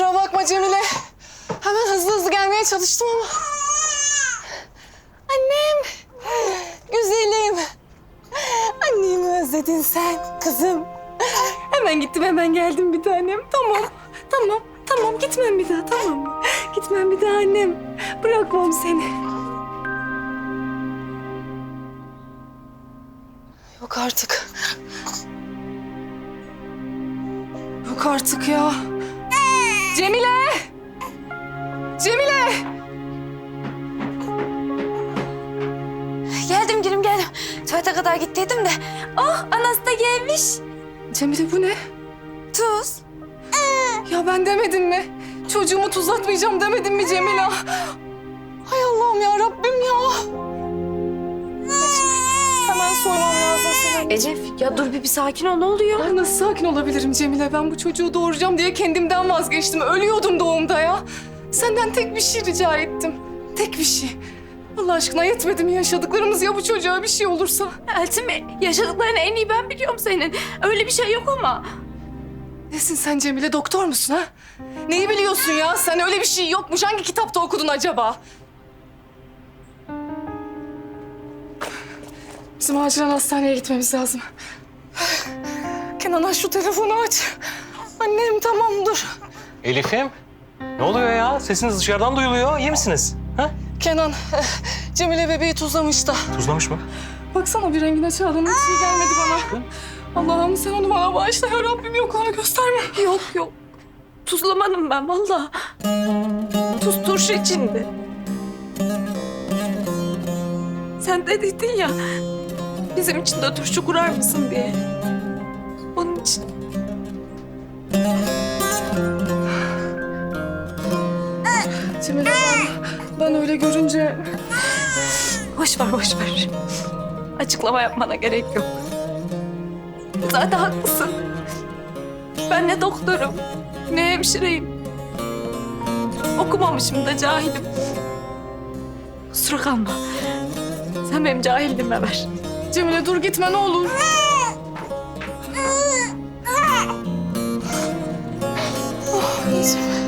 Kusura bakma Cemile. Hemen hızlı hızlı gelmeye çalıştım ama. Annem. Güzelim. Annemi özledin sen kızım. Hemen gittim hemen geldim bir tanem. Tamam. Tamam. Tamam gitmem bir daha tamam mı? Gitmem bir daha annem. Bırakmam seni. Yok artık. Yok artık ya. Cemile! Cemile! Geldim gülüm geldim. Tuvalete kadar gittiydim de. Oh anası da gelmiş. Cemile bu ne? Tuz. Ya ben demedim mi? Çocuğumu tuzlatmayacağım demedim mi Cemile? Hay Allah'ım ya Rabbim ya. Elif ya dur bir, bir sakin ol ne oluyor? Ben nasıl sakin olabilirim Cemile? Ben bu çocuğu doğuracağım diye kendimden vazgeçtim. Ölüyordum doğumda ya. Senden tek bir şey rica ettim. Tek bir şey. Allah aşkına yetmedi mi yaşadıklarımız ya bu çocuğa bir şey olursa? Eltim yaşadıklarını en iyi ben biliyorum senin. Öyle bir şey yok ama. Nesin sen Cemile? Doktor musun ha? Neyi biliyorsun ya? Sen öyle bir şey yokmuş. Hangi kitapta okudun acaba? Bizim acilen hastaneye gitmemiz lazım. Kenan aç şu telefonu aç. Annem tamam dur. Elif'im, ne oluyor ya? Sesiniz dışarıdan duyuluyor. İyi misiniz? Ha? Kenan, eh, Cemile bebeği tuzlamış da. Tuzlamış mı? Baksana bir rengine çağırdın. Hiç iyi gelmedi bana. Allah'ım sen onu bana bağışla ya Rabbim yok onu gösterme. Yok yok. Tuzlamadım ben vallahi. Tuz turşu içinde. Sen de dedin ya bizim için de turşu kurar mısın diye. Onun için. Cemile ben, ben öyle görünce... Boş ver boş ver. Açıklama yapmana gerek yok. Zaten haklısın. Ben ne doktorum ne hemşireyim. Okumamışım da cahilim. Kusura kalma. Sen benim cahilliğime ver. Cemile dur gitme ne olur. Oh, anneciğim.